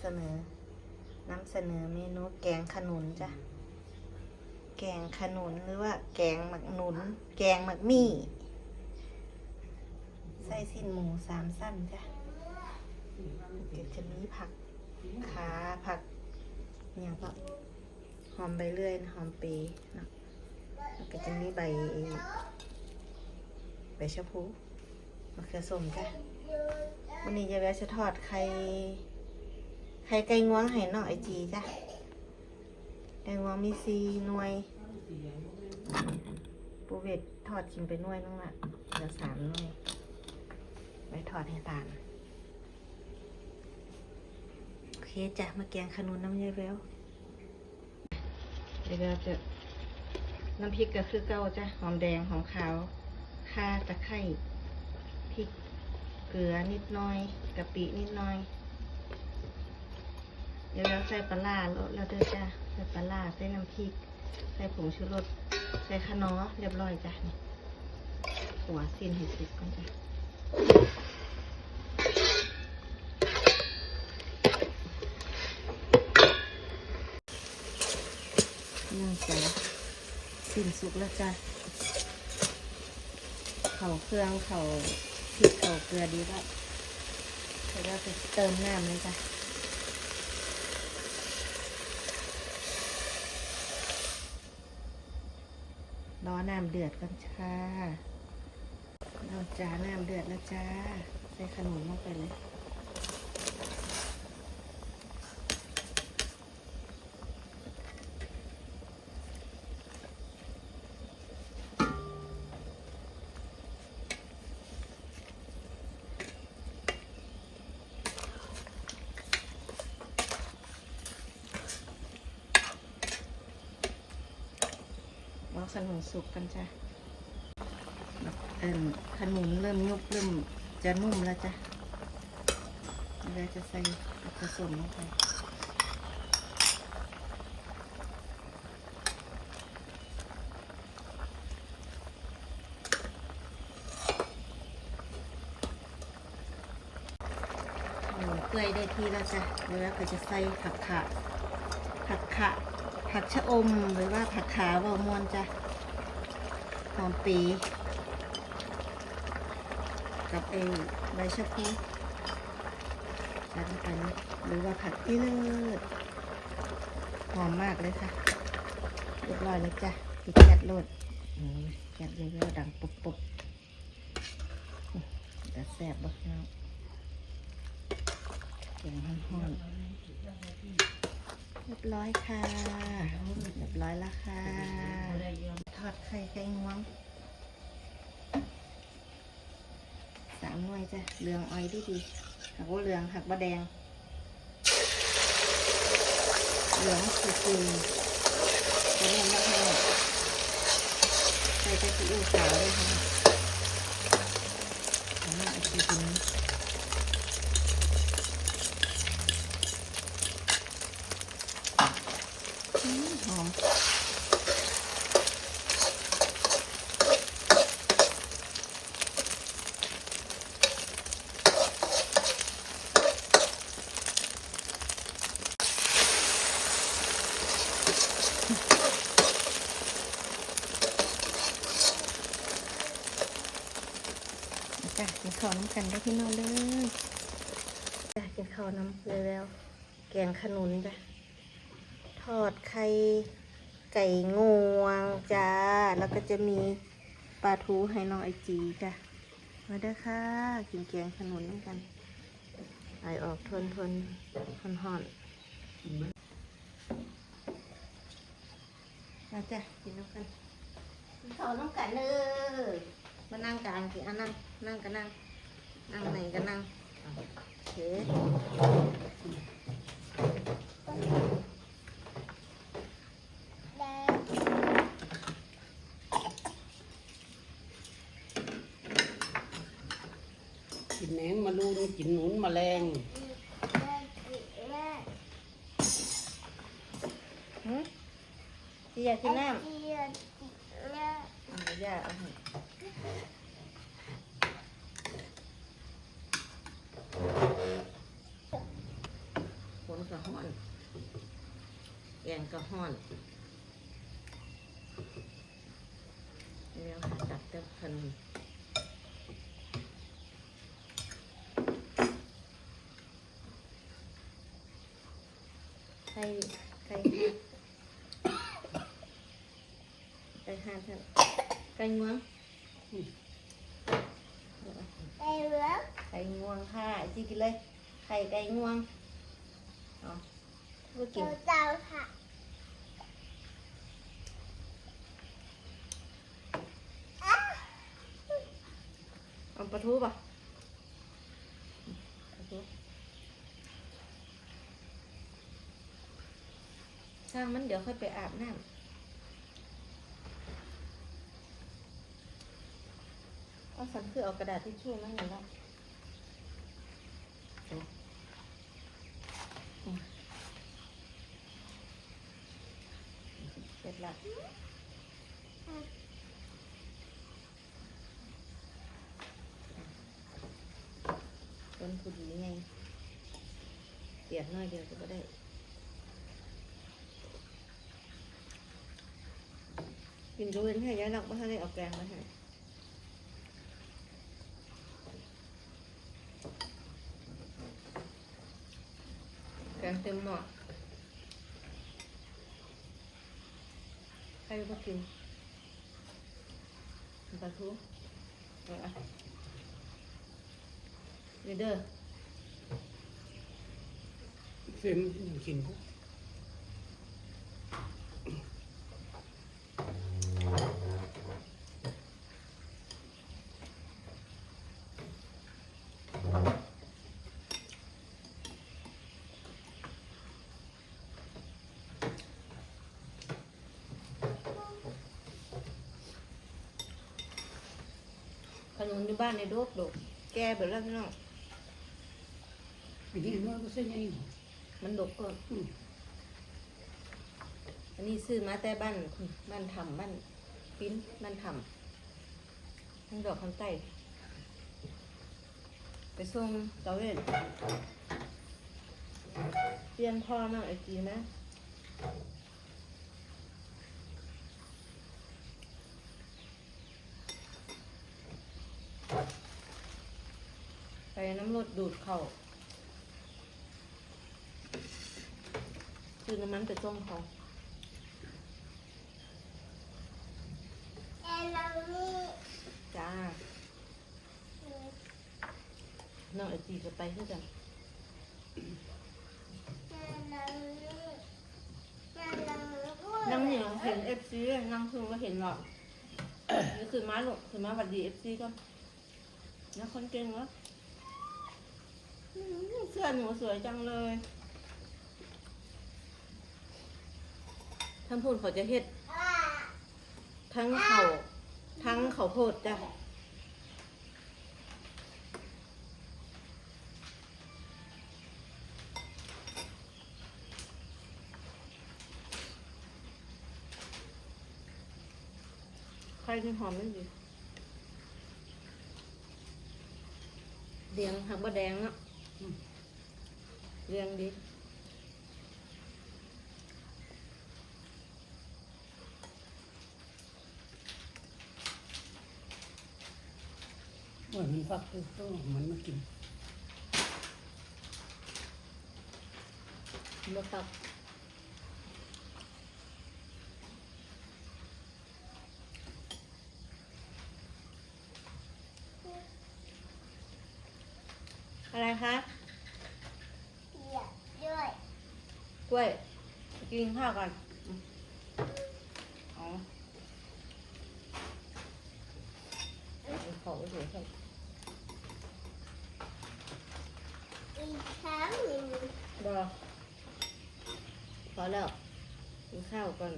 เสนอนำเสนอเมนูแกงขนุนจ้ะ แกงขนุนหรือว่าแกงหมักหนุน แกงหมักมี่ ใส่สิ้นหมูสามสั้นจ้ะก็จะมีผักขาผักเนี่ยก็หอมใบเลื่อยหอมปรย์เนะแล้วก็จะมีใบใบชะพูมะเขือส้มจ้ะวันนี้จะแวะจะทอดไข่ ไข่ไก่งวงให้น้องไอจีจ้ะไก่งวงมีซีหน่วย ปูเวททอดกินไปหน่วยนึงละเหลือสามหน่วยไว้ทอดให้ตาลโอเคจ้ะมาแกงขนุนน้ำยายแววเดี๋ยวเราจะน้ำพริกก็คือเก้าจ้ะหอมแดงหอมขาวข่าตะไคร้พริกเกลือนิดหน่อยกะปินิดหน่อย เดี๋ยวเราใส่ปลาแล้วเราเด้อจ้ะใส่ปลาใส่น้ำพริก ใส่ผงชูรส ใส่ขนอเรียบร้อยจ้ะนี่หัวสิ้นให้สุกกันจ้ะนี่จ้ะสิ้นสุกแล้วจ้ะเข่าเครื่องเข่าพริกเข่าเกลือดีแล้วเดี๋ยวเราจะเติมน้ำเลยจ้ะ น้ำเดือดกันจ้าเอาจ้าน้ำเดือดแล้วจ้า ใส่ขนมลงไปเลย รอขนมสุกกันจ้ะเอิ่มขนมเริ่มยุบเริ่มจะนุ่มแล้วจ้ะเราจะใส่ผสมลงไปโอ้เปื่อยได้ที่แล้วจ้ะเดี๋ยวเราก็จะใส่ผักขะผักขะผักชะอมหรือว่าผักขาวบมวนจ้ะ หอมปี กับเอใบชะพูใส่ลงไปนะหรือว่าผักที่เลิศหอมมากเลยค่ะเรียบร้อยแล้วจ้ะปิดแก๊สโลดแก๊สเยอะๆดังปุบปุบแต่แซ่บบ้างเนาะเสียงห้อนๆเรียบร้อยค่ะ เรียบร้อยแล้วค่ะ อดไข่ไก่งวงสามหน่วยจ้ะเหลืองอ้อยดีดีหักว่าเหลืองหักว่าแดง เหลืองคือคือจะเรียกว่าให้ใส่ตะกี้อูขาวเลยค่ะอันนี้อาชีพนี้อืมหอมจ้ะกินข้าวน้ำ กันได้พี่น้องเลยจ้ะกินข้าวน้ำเลยแล้วๆแกงขนุนจ้ะทอดไข่ไก่งวงจ้า แล้วก็จะมีปลาทูให้น้องไอจีจ้ะ มาเด้อค่ะ กินแกงขนุนด้วยกัน ไอออกทนทนหอนหอนมาจ้ะ กินน้ำกันกินข้าวน้ำกันเลยมานั่งกลางสิอะนั่งนั่งก็นั่ง นั่งไหนก็นั่งโอเคกินแหนงมาลูนกินหนุนแมลงหืมพี่อยากกินน้ำ อะย่าเอาให้ฝน ห้อนแก งก็ห้อนเดี๋ยวหาจัดเต็มขนมไข่ไข่ห้าไข่ห้าท่านไก่งวงเดี๋ยวนะไอ้เหลือไก่งวงค่ะไอ้จีกินเลย ไข่ไก่งวงเอาพูดกิน เจ้าค่ะ เอา ปลาทูป่ะปลาทูช่างมันเดี๋ยวค่อยไปอาบน้ำเอาสันคือเอากระดาษทิชชู่มาให้แล้วเสร็จละคนผู้ดีไงเปียกน้อยเดียวก็ได้กินดูเว้นให้ยายหลักมาให้ได้เอาแกงมาให้แกงเต็มหม้อใครก็กินปลาทูเดี๋ยวเด้อ เฟรมยังกินพวกขนมอยู่บ้านในโดกโดกแกเบิดแล้วพี่น้องอันนี้น้อย ก็เส้นใหญ่หน่อยมันดกก่อนอืมอันนี้ซื้อมาแต่บ้านบ้านทำบ้านปิ้นบ้านทำทั้งดอกคำใต้ไปส่งเตาเวนเตรียมพ่อมากไอจีนะไปน้ำรดดูดเข่า ซื้อน้ำมันไปส่งเขาไอ้เรานี่จ้า น้องไอจีจะไปเพื่อกันไอ้เรานี่ไอ้เราด้วยนั่งเห็นเห็นเอฟซีนั่งคือว่าเห็นหรอกนี่คือม้าหลกคือม้าหวัดดีเอฟซีก็นะคนเก่งวะอืมเสื้อหนูสวยจังเลย ทั้งพูนเขาจะเฮ็ดอ่าทั้งเขาทั้งเขาวโพดจ้ะใครที่หอมมันดีเรียงหักบะแดงเนาะอืมเรียงดี ว่ามันฟักคือต้องเอามันมากินบะตับอะไรคะเหยียบด้วยกล้วย กินข้าวก่อนอ๋อเอาขอไปเฉยๆ อีกครั้งหนึ่ง บ อพอแล้วกินข้าวก่อน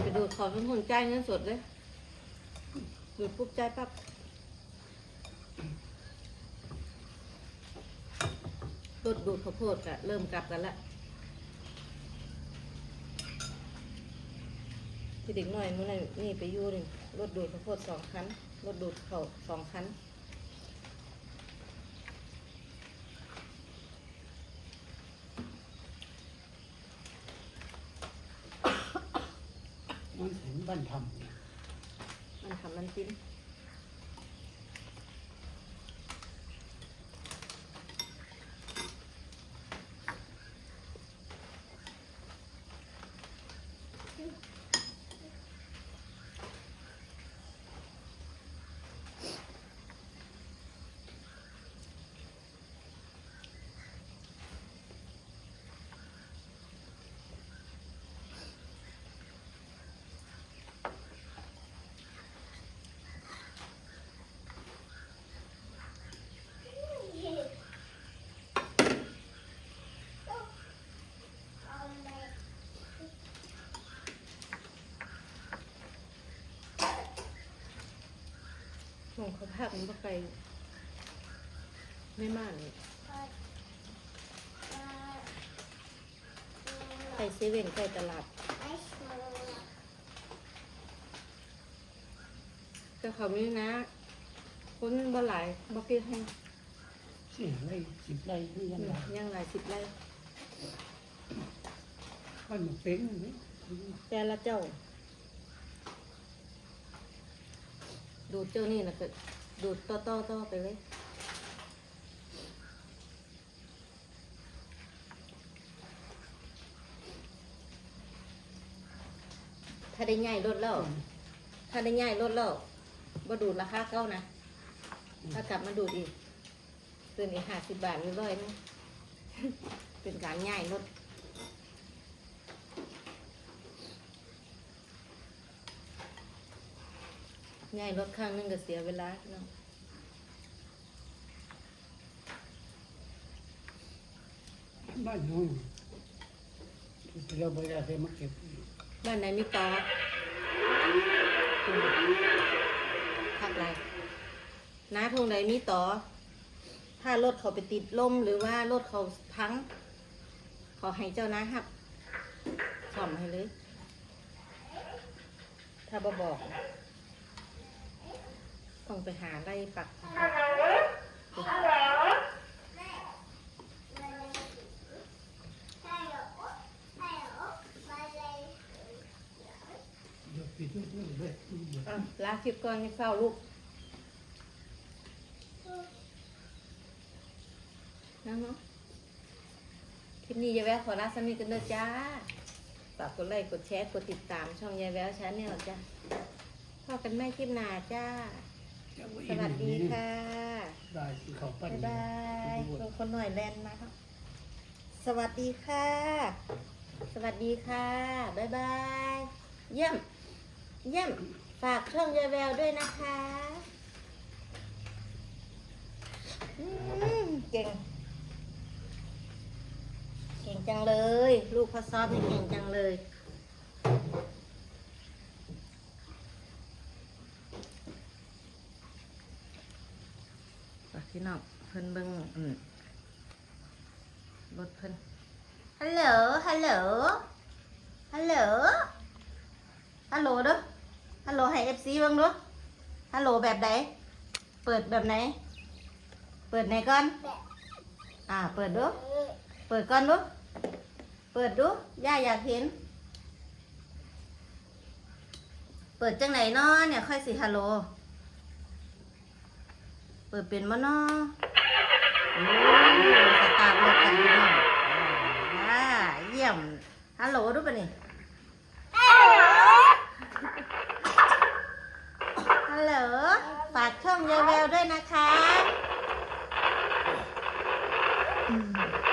ไปดูดขอเป็นคนใจายเงินสดเลยดูดปุ๊บใจายปั๊บรถดูดข้าวโพดกะเริ่มกลับกันละ ที่เด็กน้อยมื้อนั้นนี่ไปอยู่นี่รถดูดข้าวโพดสองคันรถดูดเขาวสองคันมันถึงบ้านทำเนี่ยมันทำมันจิ้น มองเขาภาพมันบ่ไกลไม่มากเลยไปเซเว่นใกล้ตลาดก็เขาไม่นะ คนบ่หลายบ่เกี่ให้สี่ไร่สิบไร่นี่ยังไงยังหลายสิบไร่บ้านมันเป็นไหมแต่ละเจ้า ดูดเจ้านี่นะก็ดูดต่อต่อต่อไปเลย ถ้าได้ใหญ่ลดแล้ว ถ้าได้ใหญ่ลดแล้วบ่ดูดราคาเก้านะถ้ากลับมาดูดอีกคืนอีกห้าสิบบาทหรือร้อยนึงเป็นการใหญ่ลด ง่ายรถข้างนึงก็เสียเวลาเนาะบ้านนู้นเราไปได้ไปมาเก็บบ้านไหนมีตอพักไรน้าทงไหนมีต่อ ถ้ารถเขาไปติดลมหรือว่ารถเขาพัง ขอให้เจ้านะฮับซ่อมให้เลย ถ้าบ่บอก ต้องไปหาไล่ปักเดี๋ยวปิดด้วยด้วยด้วยอะลาคลิปก่อนให้เฝ้าลูกนั่งเนาะคลิปนี้ยายแววขอลาสามีกันเด้อจ้าฝากกดไลค์กดแชร์กดติดตามช่องยายแววชาแนลจ้าพอกันแม่คลิปหน้าจ้า สวัสดีค่ะได้ที่เขาปั้นบ๊ายบายลงคนหน่อยแลนมาครับสวัสดีค่ะ สวัสดีค่ะบ๊ายบาย เยี่ยม เยี่ยม ฝากช่องยายแววด้วยนะคะอืมเก่ง เก่งจังเลย ลูกพ่อซอฟนี่เก่งจังเลย ฝาก พี่น้องเพิ่นเบิ่งอืมรถเพิ่นฮัลโหลฮัลโหลฮัลโหลฮัลโหลเด้อฮัลโหลให้เอฟซีเบิ่งเด้อฮัลโหลแบบไหนเปิดแบบไหน เปิดไหนก่อนอ่า เปิดดูเปิดก่อนดูเปิดดูย่าอยากเห็น เปิดจังไหนเนาะเนี่ยค่อยสิฮัลโหล เปิดเป็นมั้เนาะโอ้สตาร์ทรถกันพี่น้องอ่าเยี่ยม ฮัลโหลรู้ปะนี่ ฮัลโหล ฝากช่องยายแววด้วยนะคะอืม